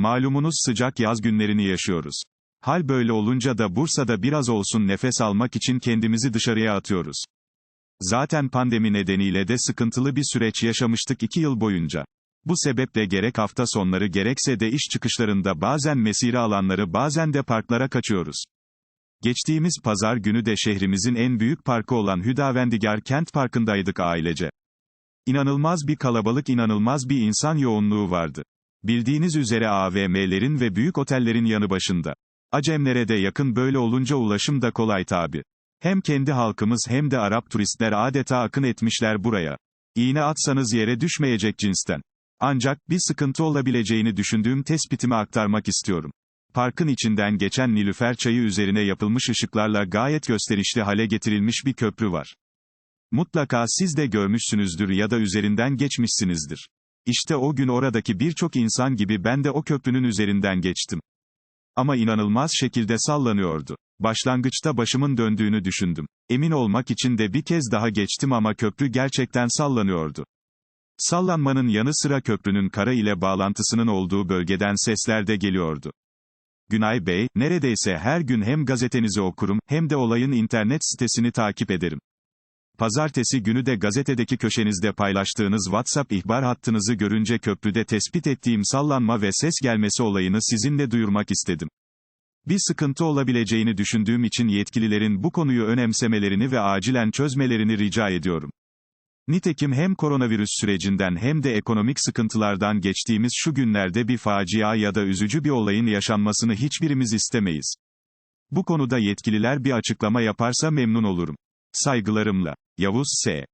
Malumunuz sıcak yaz günlerini yaşıyoruz. Hal böyle olunca da Bursa'da biraz olsun nefes almak için kendimizi dışarıya atıyoruz. Zaten pandemi nedeniyle de sıkıntılı bir süreç yaşamıştık iki yıl boyunca. Bu sebeple gerek hafta sonları gerekse de iş çıkışlarında bazen mesire alanları bazen de parklara kaçıyoruz. Geçtiğimiz pazar günü de şehrimizin en büyük parkı olan Hüdavendigar Kent Parkı'ndaydık ailece. İnanılmaz bir kalabalık inanılmaz bir insan yoğunluğu vardı. Bildiğiniz üzere AVM'lerin ve büyük otellerin yanı başında. Acemlere de yakın böyle olunca ulaşım da kolay tabi. Hem kendi halkımız hem de Arap turistler adeta akın etmişler buraya. İğne atsanız yere düşmeyecek cinsten. Ancak, bir sıkıntı olabileceğini düşündüğüm tespitimi aktarmak istiyorum. Parkın içinden geçen Nilüfer çayı üzerine yapılmış ışıklarla gayet gösterişli hale getirilmiş bir köprü var. Mutlaka siz de görmüşsünüzdür ya da üzerinden geçmişsinizdir. İşte o gün oradaki birçok insan gibi ben de o köprünün üzerinden geçtim. Ama inanılmaz şekilde sallanıyordu. Başlangıçta başımın döndüğünü düşündüm. Emin olmak için de bir kez daha geçtim ama köprü gerçekten sallanıyordu. Sallanmanın yanı sıra köprünün kara ile bağlantısının olduğu bölgeden sesler de geliyordu. Günay Bey, neredeyse her gün hem gazetenizi okurum, hem de olayın internet sitesini takip ederim. Pazartesi günü de gazetedeki köşenizde paylaştığınız WhatsApp ihbar hattınızı görünce köprüde tespit ettiğim sallanma ve ses gelmesi olayını sizinle duyurmak istedim. Bir sıkıntı olabileceğini düşündüğüm için yetkililerin bu konuyu önemsemelerini ve acilen çözmelerini rica ediyorum. Nitekim hem koronavirüs sürecinden hem de ekonomik sıkıntılardan geçtiğimiz şu günlerde bir facia ya da üzücü bir olayın yaşanmasını hiçbirimiz istemeyiz. Bu konuda yetkililer bir açıklama yaparsa memnun olurum. Saygılarımla. Yavuz S.